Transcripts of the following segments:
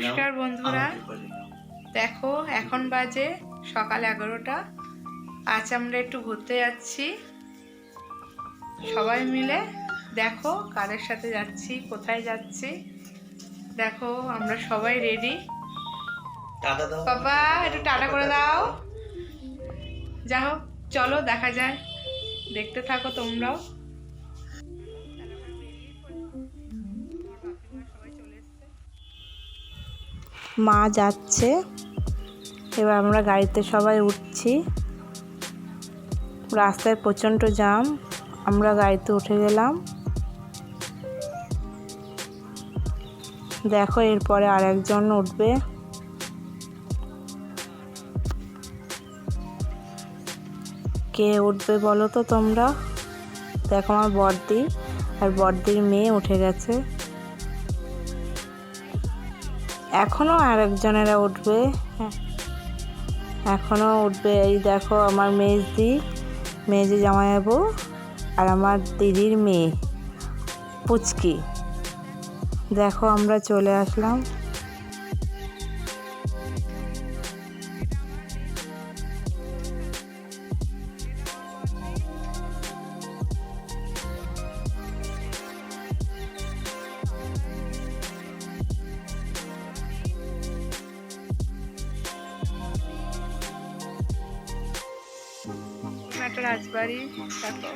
নমস্কার বন্ধুরা। দেখো এখন বাজে সকাল এগারোটা। আজ আমরা একটু ঘুরতে যাচ্ছি। সবাই মিলে দেখো কাদের সাথে যাচ্ছি কোথায় যাচ্ছি। দেখো আমরা সবাই রেডি বাবা একটু টাটা করে দাও। যা হোক চলো দেখা যায় দেখতে থাকো তোমরাও। মা যাচ্ছে। এবার আমরা গাড়িতে সবাই উঠছি। রাস্তায় প্রচণ্ড জাম আমরা গাড়িতে উঠে গেলাম। দেখো, এরপরে আর একজন উঠবে। কে উঠবে বলো তো তোমরা? দেখো আমার বর্দি, আর বর্দির মেয়ে উঠে গেছে। এখনও আরেকজনেরা উঠবে হ্যাঁ। এখনও উঠবে, এই দেখো আমার মেজদি মেজে জামাইবাবু আর আমার দিদির মেয়ে, পুচকি। দেখো আমরা চলে আসলাম। রাজবাড়ি, দেখো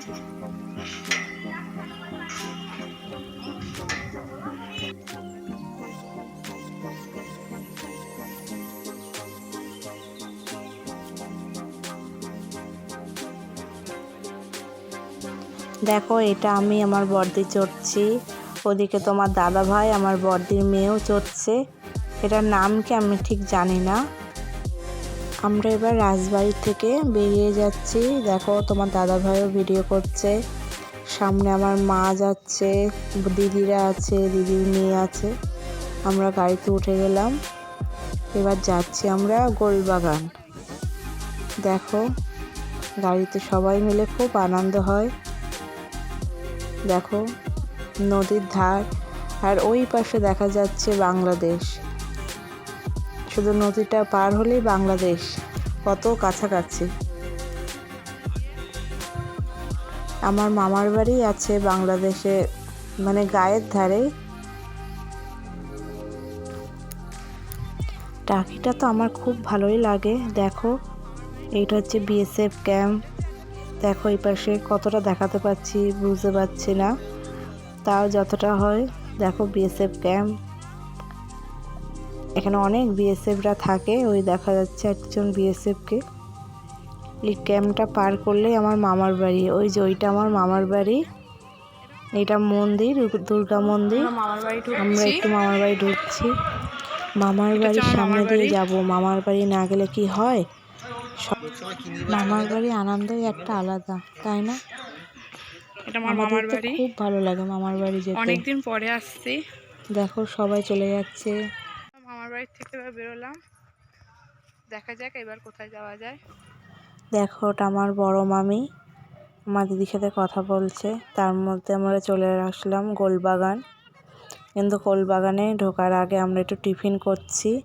দেখো এটা আমি আমার বর্দি চড়ছি। ওদিকে তোমার দাদা ভাই আমার বর্দির মেয়েও চড়ছে। এটার নাম কি আমি ঠিক জানি না। আমরা এবার রাজবাড়ি থেকে বেরিয়ে যাচ্ছি। দেখো, তোমার দাদা ভাইও ভিডিও করছে। সামনে আমার মা যাচ্ছে, দিদিরা আছে, দিদির মেয়ে আছে। আমরা গাড়িতে উঠে গেলাম। এবার যাচ্ছি আমরা গোলবাগান। দেখো, গাড়িতে সবাই মিলে খুব আনন্দ হয়। দেখো, নদীর ধার। আর ওই পাশে দেখা যাচ্ছে বাংলাদেশ। শুধু নদীটা পার হলেই বাংলাদেশ, কত কাছাকাছি। আমার মামার বাড়ি আছে বাংলাদেশে মানে গায়ের ধারে। টাকিটা তো আমার খুব ভালোই লাগে, দেখো। এইটা হচ্ছে বিএসএফ ক্যাম্প দেখো এই পাশে কতটা দেখাতে পাচ্ছি, বুঝতে পারছি না। তাও যতটা হয়, দেখো বিএসএফ ক্যাম্প এখানে অনেক বিএসএফরা থাকে ওই দেখা যাচ্ছে একজন বিএসএফকে এই ক্যাম্পটা পার করলেই আমার মামার বাড়ি ওই যে ওইটা আমার মামার বাড়ি। এটা মন্দির দুর্গা মন্দির। আমরা একটু মামার বাড়ি ঢুকছি। মামার বাড়ির সামনে দিয়ে যাব। মামার বাড়ি না গেলে কি হয়? সব- মামার বাড়ি আনন্দই একটা আলাদা তাই না? এটা আমার মামার বাড়ি। খুব ভালো লাগে মামার বাড়ি যেতে। অনেকদিন পরে আসছি। দেখো সবাই চলে যাচ্ছে। মামার বাড়ি থেকে এবার বেরোলাম। দেখা যাক এবার কোথায় যাওয়া যায়। দেখো, ওটা আমার বড় মামি। আমার দিদির সাথে কথা বলছে। তার মধ্যে আমরা চলে আসলাম গোলবাগান। কিন্তু গোলবাগানে ঢোকার আগে আমরা একটু টিফিন করছি।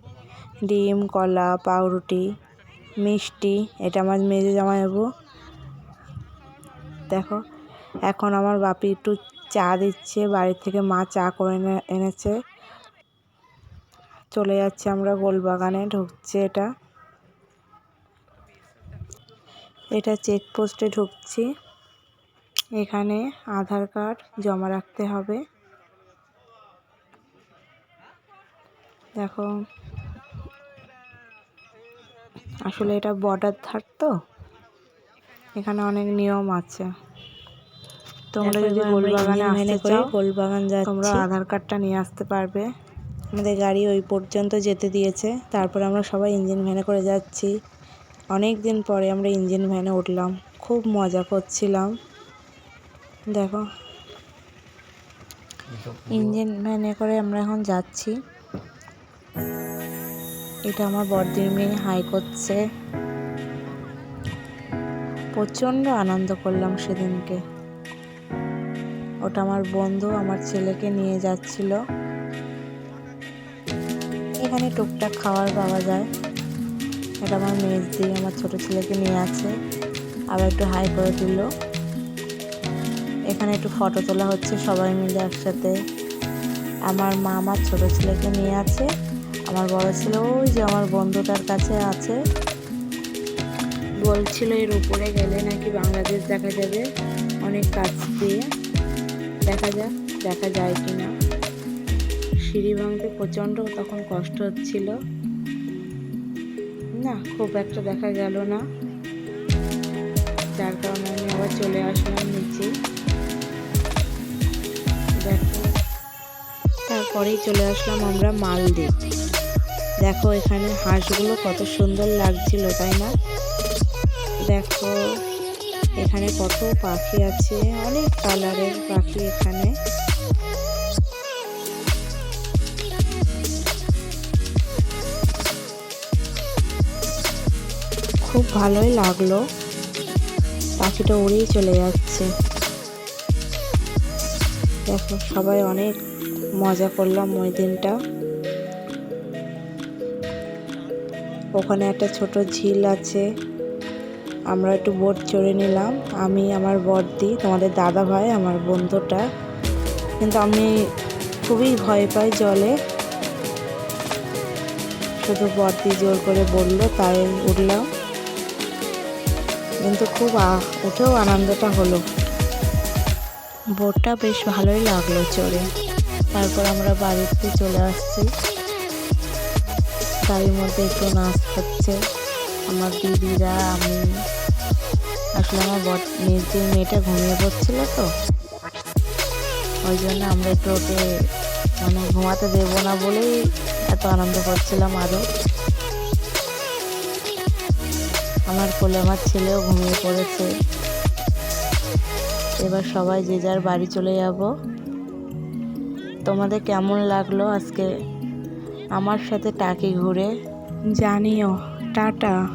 ডিম, কলা, পাউরুটি, মিষ্টি, এটা আমার মেজে জামাইবাবু। দেখো, এখন আমার বাপি একটু চা দিচ্ছে। বাড়ি থেকে মা চা করে এনে- এনেছে। চলে যাচ্ছে আমরা গোলবাগানে ঢুকছে এটা। এটা চেকপোস্টে ঢুকছি। এখানে আধার কার্ড জমা রাখতে হবে। দেখো আসলে এটা বর্ডার ধার তো? এখানে অনেক নিয়ম আছে। তোমরা যদি গোলবাগানে আসতে চাও গোলবাগান তোমরা আধার কার্ডটা নিয়ে আসতে পারবে। আমাদের গাড়ি ওই পর্যন্ত যেতে দিয়েছে। তারপরে আমরা সবাই ইঞ্জিন ভ্যানে করে যাচ্ছি। অনেক দিন পরে আমরা ইঞ্জিন ভ্যানে উঠলাম। খুব মজা করছিলাম। দেখো। ইঞ্জিন ভ্যানে করে আমরা এখন যাচ্ছি। এটা আমার বড়দির মেয়ে হাই করছে। প্রচণ্ড আনন্দ করলাম সেদিনকে। ওটা আমার বন্ধু, আমার ছেলেকে নিয়ে যাচ্ছিল। এখানে টুকটাক খাবার পাওয়া যায়। এটা আমার মেজ দিয়ে আমার ছোট ছেলেকে নিয়ে আছে। আবার একটু হাই করে দিল এখানে একটু ফটো তোলা হচ্ছে, সবাই মিলে একসাথে। আমার মা আমার ছোট ছেলেকে নিয়ে আছে। আমার বড় ছেলে, ওই যে আমার বন্ধুটার কাছে আছে। বলছিল এর উপরে গেলে নাকি বাংলাদেশ দেখা যাবে। অনেক কাছ দিয়ে। দেখা যাক, দেখা যায় কি না সিঁড়ি ভাঙতে প্রচণ্ড তখন কষ্ট হচ্ছিল। না, খুব একটা দেখা গেল না। যার কারণে আমি আবার চলে আসলাম নিচে। দেখো। তারপরেই চলে আসলাম আমরা মালদ্বীপ। দেখো এখানে হাঁসগুলো কত সুন্দর লাগছিল, তাই না? দেখো, এখানে কত পাখি আছে, অনেক কালারের পাখি এখানে। খুব ভালোই লাগল। পাখিটা উড়েই চলে যাচ্ছে। দেখো, সবাই অনেক মজা করলাম ওই দিনটা। ওখানে একটা ছোট ঝিল আছে। আমরা একটু বোট চড়ে নিলাম। আমি, আমার বর্দি, তোমাদের দাদা ভাই, আমার বন্ধুটা। কিন্তু আমি খুবই ভয় পাই জলে। শুধু বর্দি জোর করে বলল, তাই উঠলাম কিন্তু খুব উঠেও আনন্দটা হলো। বোটটা বেশ ভালোই লাগল চড়ে। তারপর আমরা বাড়িতে চলে আসছি। গাড়ির মধ্যে একটু নাচ হচ্ছে। আমার দিদিরা, আমি। আসলে আমার বট নিজের মেয়েটা ঘুমিয়ে পড়ছিল তো। ওই জন্য আমরা একটু ওকে মানে ঘুমাতে দেবো না বলেই এত আনন্দ করছিলাম আরও। আমার কোলে আমার ছেলেও ঘুমিয়ে পড়েছে। এবার সবাই যে যার বাড়ি চলে যাব। তোমাদের কেমন লাগল আজকে? আমার সাথে টাকি ঘুরে। জানিও, টাটা।